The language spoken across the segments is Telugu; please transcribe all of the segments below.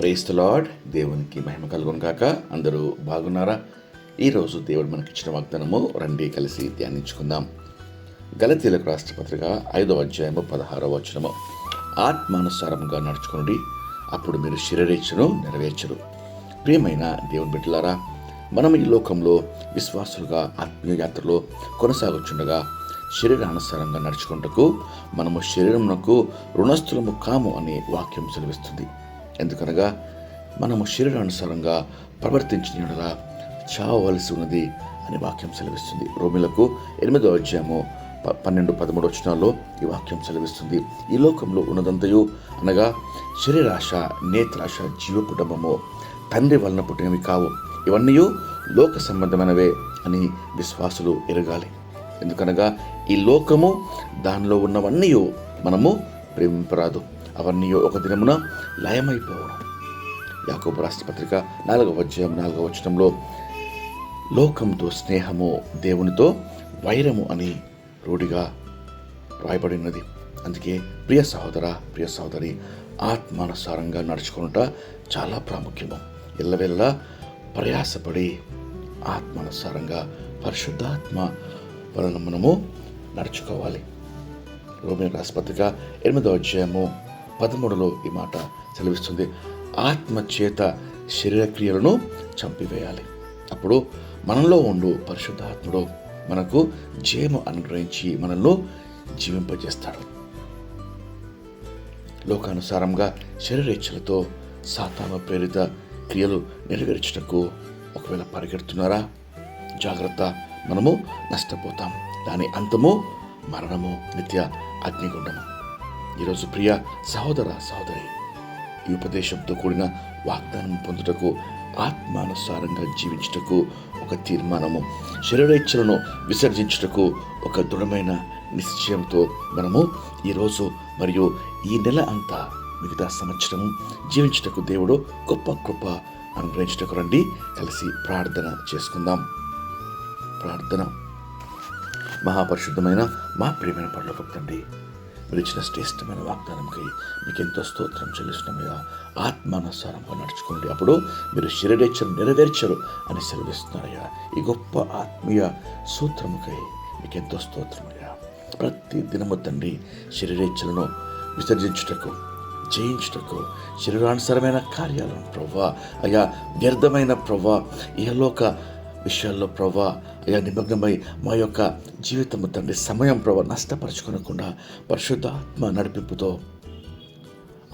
ప్రైస్ లార్డ్ దేవునికి మహిమ కలుగును కాక అందరూ బాగున్నారా? ఈరోజు దేవుడు మనకిచ్చిన వాగ్దానము రండి కలిసి ధ్యానించుకుందాం. గలతీలకు రాష్ట్ర పత్రిక ఐదవ అధ్యాయము పదహారవ వచనము. ఆత్మానుసారంగా నడుచుకోండి అప్పుడు మీరు శరీరేచ్ఛను నెరవేర్చరు. ప్రియమైన దేవుని బిడ్డలారా మనం ఈ లోకంలో విశ్వాసులుగా ఆత్మీయ యాత్రలో కొనసాగుచుండగా శరీరానుసారంగా నడుచుకుంటకు మనము శరీరమునకు రుణస్థులము కాము అనే వాక్యం సెలవిస్తుంది. ఎందుకనగా మనము శరీరానుసారంగా ప్రవర్తించిన చావవలసి ఉన్నది అని వాక్యం సెలవిస్తుంది. రోమిలకు ఎనిమిదో అధ్యాయము ప- పన్నెండు పదమూడు వచనాల్లో ఈ వాక్యం సెలవిస్తుంది. ఈ లోకంలో ఉన్నదంతయు అనగా శరీరాశ నేత్రాశ కుటుంబము తండ్రి వలన పుట్టినవి కావు. ఇవన్నీ లోక సంబంధమైనవే అని విశ్వాసులు ఎరగాలి. ఎందుకనగా ఈ లోకము దానిలో ఉన్నవన్నీ మనము ప్రేమింపరాదు. అవన్నీ ఒక దినమున లయమైపోవడం. యాకోబు రాష్ట్రపత్రిక నాలుగవ అధ్యాయం నాలుగవ వచనంలో లోకంతో స్నేహము దేవునితో వైరము అని రూఢిగా రాయబడినది అందుకే ప్రియ సహోదర ప్రియ సహోదరి ఆత్మానుసారంగా నడుచుకునుట చాలా ప్రాముఖ్యము. ఎల్లవెల్లా ప్రయాసపడి ఆత్మానుసారంగా పరిశుద్ధాత్మ వలన మనము నడుచుకోవాలి. రోమిన్ రాష్ట్రపత్రిక ఎనిమిదో అధ్యాయము పదమూడులో ఈ మాట సెలవిస్తుంది. ఆత్మ చేత చంపివేయాలి. అప్పుడు మనలో ఉండు పరిశుద్ధాత్ముడు. మనకు జయము అనుగ్రహించి మనల్ని జీవింపజేస్తాడు. లోకానుసారంగా శరీరేచ్ఛలతో సాతాన ప్రేరిత క్రియలు నెరవేర్చటకు ఒకవేళ పరిగెడుతున్నారా? జాగ్రత్త మనము నష్టపోతాం. దాని అంతము మరణము నిత్య అగ్నిగుండము. ఈరోజు ప్రియ సహోదర సహోదరి ఈ ఉపదేశంతో కూడిన వాగ్దానం పొందుటకు ఆత్మానుసారంగా జీవించుటకు ఒక తీర్మానము శరీరేచ్ఛలను విసర్జించుటకు ఒక దృఢమైన నిశ్చయంతో మనము ఈరోజు మరియు ఈ నెల అంతా మిగతా సంవత్సరము జీవించుటకు దేవుడు గొప్ప కృప అనుగ్రహించుటకు రండి కలిసి ప్రార్థన చేసుకుందాం. ప్రార్థన. మహాపరిశుద్ధమైన మా ప్రియమైన పనులకు తండ్రి పిలిచిన ఇచ్చిన శ్రేష్టమైన వాగ్దానంకి మీకు ఎంతో స్తోత్రం చెల్లిస్తున్నామయ్యా ఆత్మానుసారంగా నడుచుకోండి. అప్పుడు మీరు శరీరేచ్ఛను నెరవేర్చరు అని సెలవిస్తున్నారయ్యా ఈ గొప్ప ఆత్మీయ సూత్రముకై మీకు ఎంతో స్తోత్రమయ్యా ప్రతి దినము తండ్రి శరీరేచ్ఛలను విసర్జించుటకు జయించుటకు శరీరానుసరమైన కార్యాలను ప్రవ్వా. అయ్యా వ్యర్థమైన ప్రవ్వా. ఇహలోక విషయాల్లో ప్రభా అయా నిమగ్నమై మా యొక్క జీవితము తండ్రి సమయం ప్రభా నష్టపరచుకోనకుండా పరిశుద్ధాత్మ నడిపింపుతో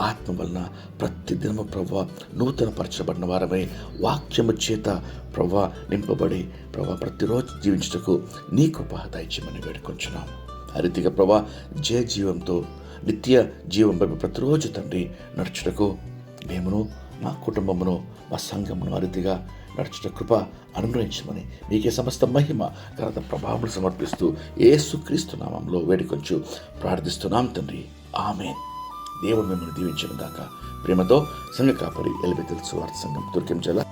ఆత్మ వలన ప్రతి దినము ప్రభా నూతన పరచబడిన వారమై వాక్యము చేత ప్రభా నింపబడి ప్రభా ప్రతిరోజు జీవించుటకు నీ కృప దయచేయమని వేడుకొంచున్నాం. ఆ రీతిగా ప్రభా జయ జీవంతో నిత్య జీవం వైపు ప్రతిరోజు తండ్రి నడుచుటకు మేమును మా కుటుంబమును మా సంఘమును ఆ రీతిగా నడుచుట కృప అనుగ్రహించమని మీకే సమస్త మహిమ తర్వాత ప్రభావం సమర్పిస్తూ ఏసుక్రీస్తు నామంలో వేడుకొంచు ప్రార్థిస్తున్నాం తండ్రి. ఆమె దేవుడు మిమ్మల్ని దీవించిన దాకా ప్రేమతో సంఘ కాపరి ఎలిబెతెల్ సువార్త సంఘం దుర్గం జిల్లా